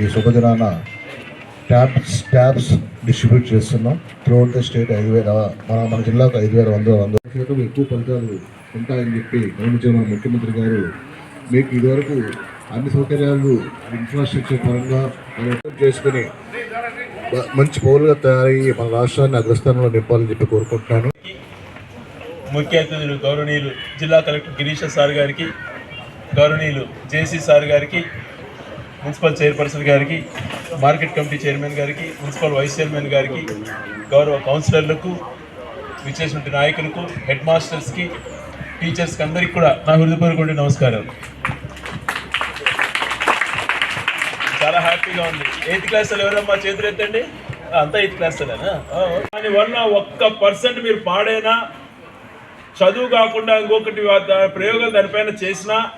ఈ శుభదినాన tabs tabs distribute చేస్తున్నాం. త్రూఅవుట్ ద స్టేట్ ఐదు వేల మన మన జిల్లాకు ఐదు వేల వంద వంద. శాతం ఎక్కువ ఫలితాలు ఉంటాయని చెప్పి గమనించిన మన ముఖ్యమంత్రి గారు మీకు ఇదివరకు అన్ని సౌకర్యాలు ఇన్ఫ్రాస్ట్రక్చర్ పరంగా చేసుకుని మంచి పౌరులుగా తయారయ్యి మన రాష్ట్రాన్ని అగ్రస్థానంలో నింపాలని చెప్పి కోరుకుంటున్నాను. ముఖ్య అతిథులు గౌరవనీయులు జిల్లా కలెక్టర్ గిరీష సార్ గారికి గౌరవనీయులు జేసీ సార్ గారికి మున్సిపల్ చైర్పర్సన్ గారికి మార్కెట్ కమిటీ చైర్మన్ గారికి మున్సిపల్ వైస్ చైర్మన్ గారికి గౌరవ కౌన్సిలర్లకు విచ్చేసినటువంటి నాయకులకు హెడ్ మాస్టర్స్కి టీచర్స్కి అందరికీ కూడా నా హృదయపూర్వక నమస్కారం చాలా హ్యాపీగా ఉంది. ఎయిత్ క్లాస్లో ఎవరమ్మా చేతులు ఎత్తండి? అంతా ఎయిత్ క్లాస్ దాని వల్ల ఒక్క పర్సెంట్ మీరు పాడైనా చదువు కాకుండా ఇంకొకటి వా- ప్రయోగాలు దానిపైన చేసినా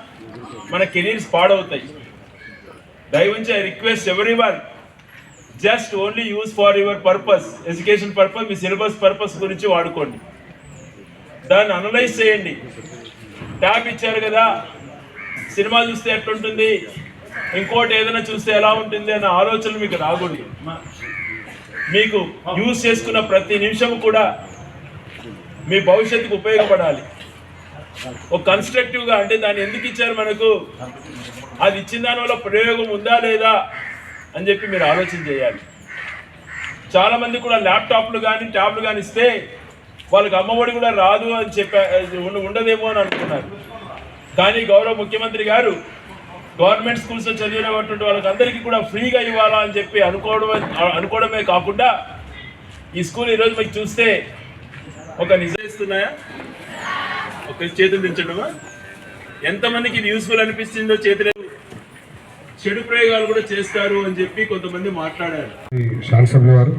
మన కెరీర్స్ పాడవుతాయి. దయవుంచి I request every one just only use for your purpose education purpose me syllabus purpose గురించి వాడుకోండి. దాన్ని అనలైజ్ చేయండి. ట్యాబ్ ఇచ్చారు కదా సినిమా చూస్తే ఎట్లుంటుంది ఇంకోటి ఏదైనా చూస్తే ఎలా ఉంటుంది అన్న ఆలోచనలు మీకు రాకూడదు. మీకు యూజ్ చేసుకున్న ప్రతి నిమిషం కూడా మీ భవిష్యత్తుకు ఉపయోగపడాలి. ఒక కన్స్ట్రక్టివ్గా అంటే దాన్ని ఎందుకు ఇచ్చారు మనకు? అది ఇచ్చిన దానివల్ల ప్రయోగం ఉందా లేదా అని చెప్పి మీరు ఆలోచన చేయాలి. చాలా మంది కూడా ల్యాప్టాప్లు కానీ ట్యాబ్లు కానీ ఇస్తే వాళ్ళకి అమ్మఒడి కూడా రాదు అని చెప్పా ఉండదేమో అని అనుకున్నారు. కానీ గౌరవ ముఖ్యమంత్రి గారు గవర్నమెంట్ స్కూల్స్లో చదివినటువంటి వాళ్ళకి అందరికీ కూడా ఫ్రీగా ఇవ్వాలా అని చెప్పి అనుకోవడం అనుకోవడమే కాకుండా ఈ స్కూల్ ఈరోజు మీకు చూస్తే ఒక నిజం ఇస్తున్నాయా ఒక చేతులు దించడమా ఎంతమందికి ఇది యూస్ఫుల్ అనిపిస్తుందో చేతులు చెడు ప్రయోగాలు కూడా చేస్తారు అని చెప్పి కొంతమంది మాట్లాడారు. ఈ శాసనసభ్యుల వారు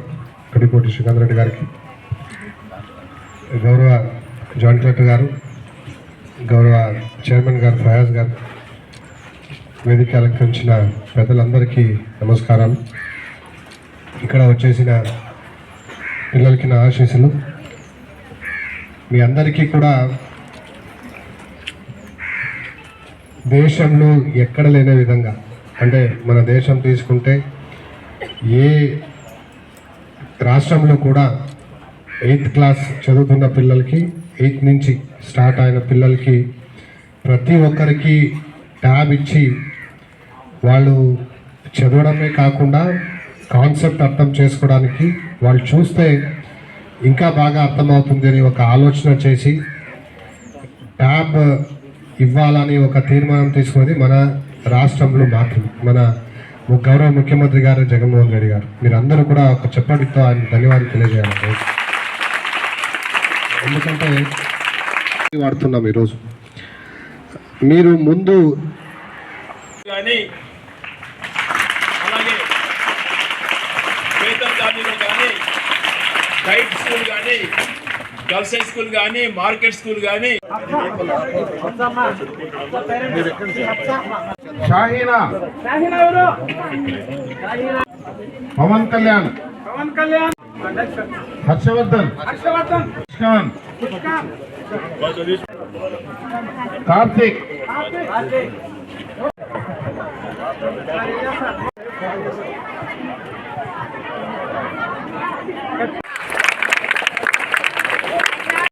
కడిపోటి శ్రీకాంత్ రెడ్డి గారికి గౌరవ జాయింట్ కలెక్టర్ గారు గౌరవ చైర్మన్ గారు ఫయాజ్ గారు వేదిక అలంకరించిన పెద్దలందరికీ నమస్కారాలు. ఇక్కడ వచ్చేసిన పిల్లలకి నా ఆశీస్సులు. మీ అందరికీ కూడా దేశంలో ఎక్కడ లేని విధంగా అంటే మన దేశం తీసుకుంటే ఏ రాష్ట్రంలో కూడా ఎయిత్ క్లాస్ చదువుతున్న పిల్లలకి ఎయిత్ నుంచి స్టార్ట్ అయిన పిల్లలకి ప్రతి ఒక్కరికి ట్యాబ్ ఇచ్చి వాళ్ళు చదవడమే కాకుండా కాన్సెప్ట్ అర్థం చేసుకోవడానికి వాళ్ళు చూస్తే ఇంకా బాగా అర్థమవుతుంది అని ఒక ఆలోచన చేసి ట్యాబ్ ఇవ్వాలని ఒక తీర్మానం తీసుకున్నది మన రాష్ట్రంలో మాత్రమే. మన గౌరవ ముఖ్యమంత్రి గారు జగన్మోహన్ రెడ్డి గారు. మీరందరూ కూడా ఒక చెప్పటితో ఆయన ధన్యవాదాలు తెలియజేయాలి. ఎందుకంటే వాడుతున్నాం ఈరోజు. మీరు ముందు కానీ అలాగే వేతన్ కానీ గైడ్ స్కూల్ కానీ గర్ల్స్ హై స్కూల్ కానీ మార్కెట్ స్కూల్ కానీ షాహీనా పవన్ కళ్యాణ్ పవన్ కళ్యాణ్ హర్షవర్ధన్ హర్షవర్ధన్ ఖాన్ కార్తీక్